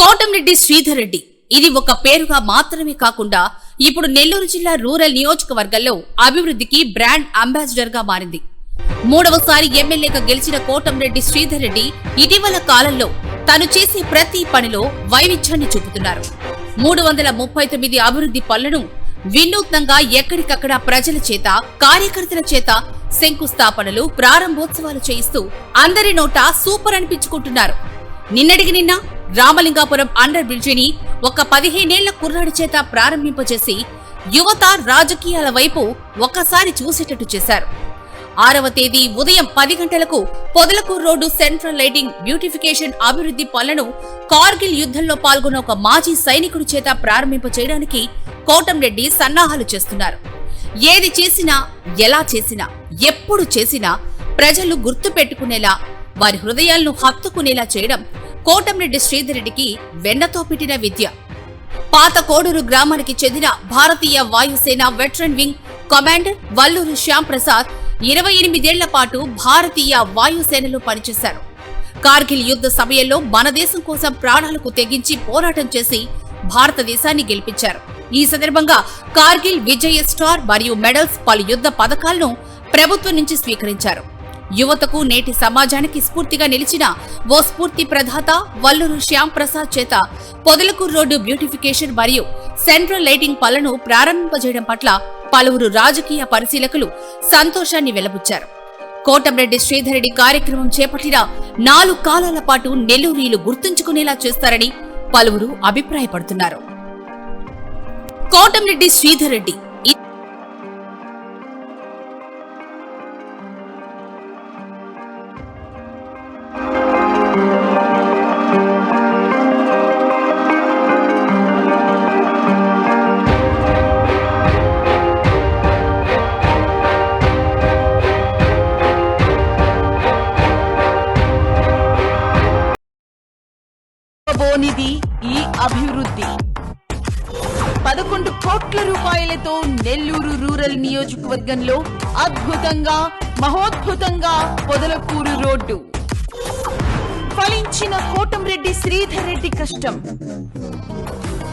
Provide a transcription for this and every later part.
కోటంరెడ్డి శ్రీధర్ రెడ్డి ఇది ఒక పేరుగా మాత్రమే కాకుండా ఇప్పుడు నెల్లూరు జిల్లా రూరల్ నియోజకవర్గంలో అభివృద్ధికి బ్రాండ్ అంబాసిడర్గా మారింది. మూడవసారి ఎమ్మెల్యేగా గెలిచిన కోటంరెడ్డి శ్రీధర్ రెడ్డి ఇటీవల కాలంలో తాను చేసే ప్రతి పనిలో వైవిధ్యాన్ని చూపుతున్నారు. మూడు వందల ముప్పై తొమ్మిది అభివృద్ధి పనులను వినూత్నంగా ఎక్కడికక్కడ ప్రజల చేత కార్యకర్తల చేత శంకుస్థాపనలు ప్రారంభోత్సవాలు చేయిస్తూ అందరి నోట సూపర్ అనిపించుకుంటున్నారు. నిన్నటికి నిన్న రామలింగాపురం అండర్ బ్రిడ్జిని ఒక పదిహేనేళ్ళ కుర్రాడి చేత ప్రారంభింపచేసి యువత రాజకీయాల వైపు ఒక్కసారి చూసేటట్టు చేశారు. ఆరవ తేదీ ఉదయం పది గంటలకు Podalakuru road central lighting beautification అభివృద్ధి పనులను కార్గిల్ యుద్ధంలో పాల్గొన్న ఒక మాజీ సైనికుడి చేత ప్రారంభింప చేయడానికి కోటంరెడ్డి సన్నాహాలు చేస్తున్నారు. ఏది చేసినా ఎలా చేసినా ఎప్పుడు చేసినా ప్రజలు గుర్తు పెట్టుకునేలా వారి హృదయాలను హత్తుకునేలా చేయడం కోటంరెడ్డి శ్రీధరెడ్డికి వెన్నతో పెట్టిన విద్య. పాత కోడూరు గ్రామానికి చెందిన భారతీయ వాయుసేన veteran wing commander Valluru Shyam Prasad ఇరవై ఎనిమిదేళ్ళ పాటు భారతీయ వాయుసేనలో పనిచేశారు. కార్గిల్ యుద్ధ సమయంలో మన దేశం కోసం ప్రాణాలకు తెగించి పోరాటం చేసి భారతదేశాన్ని గెలిపించారు. ఈ సందర్భంగా కార్గిల్ విజయ స్టార్ మరియు మెడల్స్ పలు యుద్ధ పథకాలను ప్రభుత్వం నుంచి స్వీకరించారు. యువతకు నేటి సమాజానికి స్ఫూర్తిగా నిలిచిన ఓ స్ఫూర్తి ప్రదాత వల్లూరు శ్యామ్ ప్రసాద్ చేత పొదలకూరు రోడ్డు బ్యూటిఫికేషన్ మరియు సెంట్రల్ లైటింగ్ పనులను ప్రారంభింపజేయడం పట్ల పలువురు రాజకీయ పరిశీలకులు సంతోషాన్ని వెలబుచ్చారు. కోటంరెడ్డి శ్రీధరెడ్డి కార్యక్రమం చేపట్టిన నాలుగు కాలాల పాటు నెల్లూరీలు గుర్తుంచుకునేలా చేస్తారని పలువురు అభిప్రాయపడుతున్నారు. కోటంరెడ్డి శ్రీధరెడ్డి బోనిది ఈ అభివృద్ధి. పదకొండు కోట్ల రూపాయలతో నెల్లూరు రూరల్ నియోజకవర్గంలో అద్భుతంగా మహోద్భుతంగా పొదలకూరు రోడ్డు. ఫలించిన కోటంరెడ్డి శ్రీధర్ రెడ్డి కష్టం.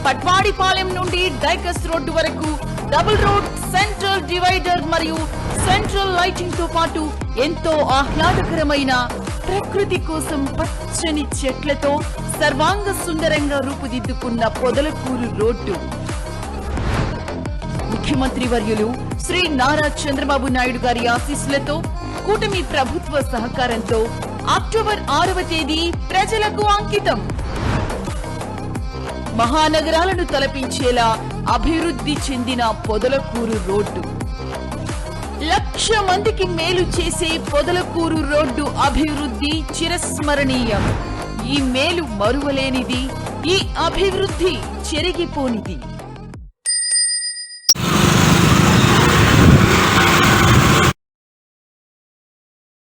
పట్వాడిపాలెం నుండి డైకస్ రోడ్డు వరకు డబుల్ రోడ్ సెంట్రల్ డివైడర్ మరియు సెంట్రల్ లైటింగ్తో పాటు ఎంతో ఆహ్లాదకరమైన ప్రకృతి కోసం పచ్చని చెట్లతో సర్వాంగ సుందరంగా రూపుదిద్దుకున్న పొదలకూరు రోడ్డు. ముఖ్యమంత్రి వర్యులు శ్రీ నారా చంద్రబాబు నాయుడు గారి ఆశీస్సులతో కూటమి ప్రభుత్వ సహకారంతో అక్టోబర్ ఆరవ తేదీ ప్రజలకు అంకితం. మహానగరాలను తలపించేలా అభివృద్ధి చెందిన పొదలకూరు రోడ్డు. లక్ష మందికి మేలు చేసే పొదలకూరు రోడ్డు అభివృద్ధి చిరస్మరణీయం. ఈ మేలు మరువలేనిది ఈ అభివృద్ధి చెరిగిపోనిది.